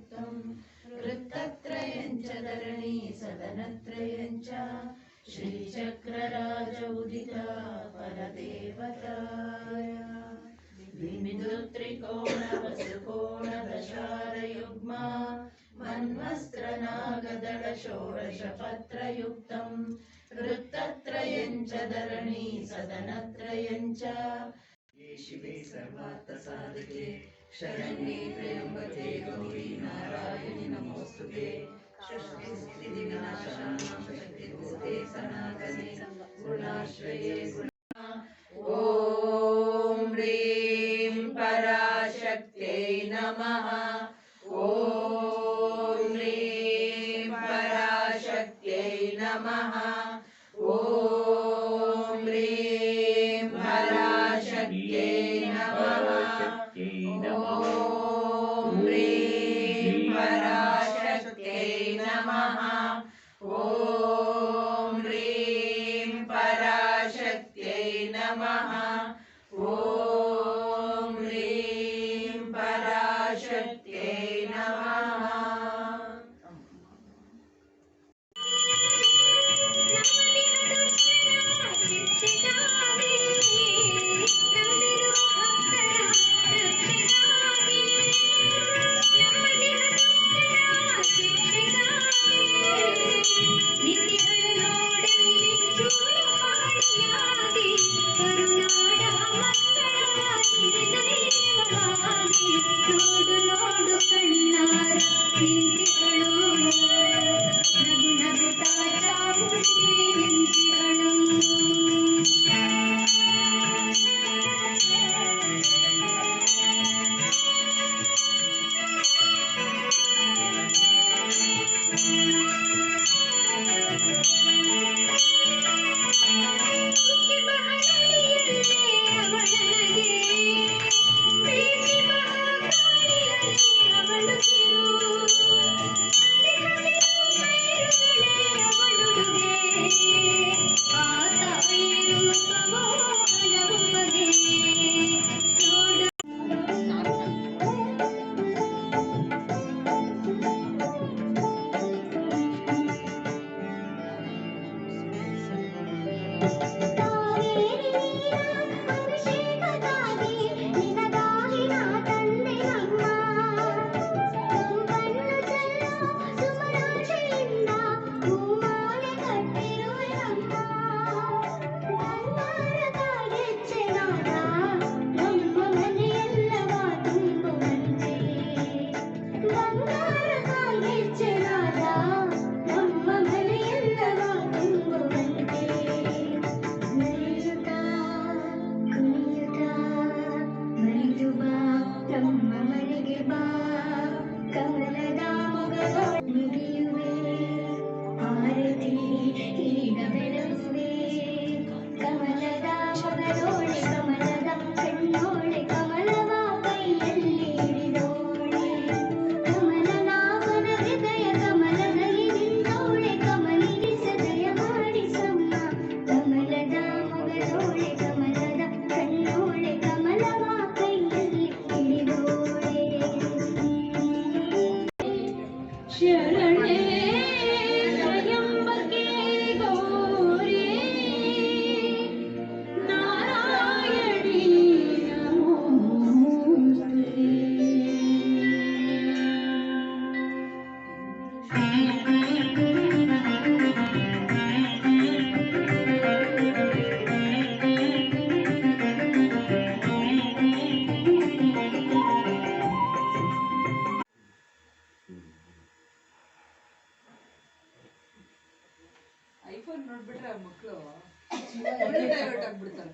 युक्तम् वृत्तत्रयम् च धरणी सदनत्रयम् च श्रीचक्रराज उदिता परदेवतायाकोण विमिदुत्रिकोणवसुकोणदशारयुग्मा मन्वस्त्र वृत्तत्रयम् च धरणी सदनत्रयम् च सदनत्रयञ्च शिवे सर्वार्थसाधके। शरण्ये त्र्यम्बके गौरी नारायणि नमोऽस्तुते। शक्तिस्थितिविनाशानाशक्तिभूते सनातने गुणाश्रये ॐ ह्रीं पराशक्त्यै नमः। ॐ ह्रीं पराशक्त्यै नमः। नमः ಐಫೋನ್ ನೋಡ್ಬಿಟ್ರೆ ಮಕ್ಕಳು ಡೈವರ್ಟ್ ಆಗ್ಬಿಡ್ತಾರೆ.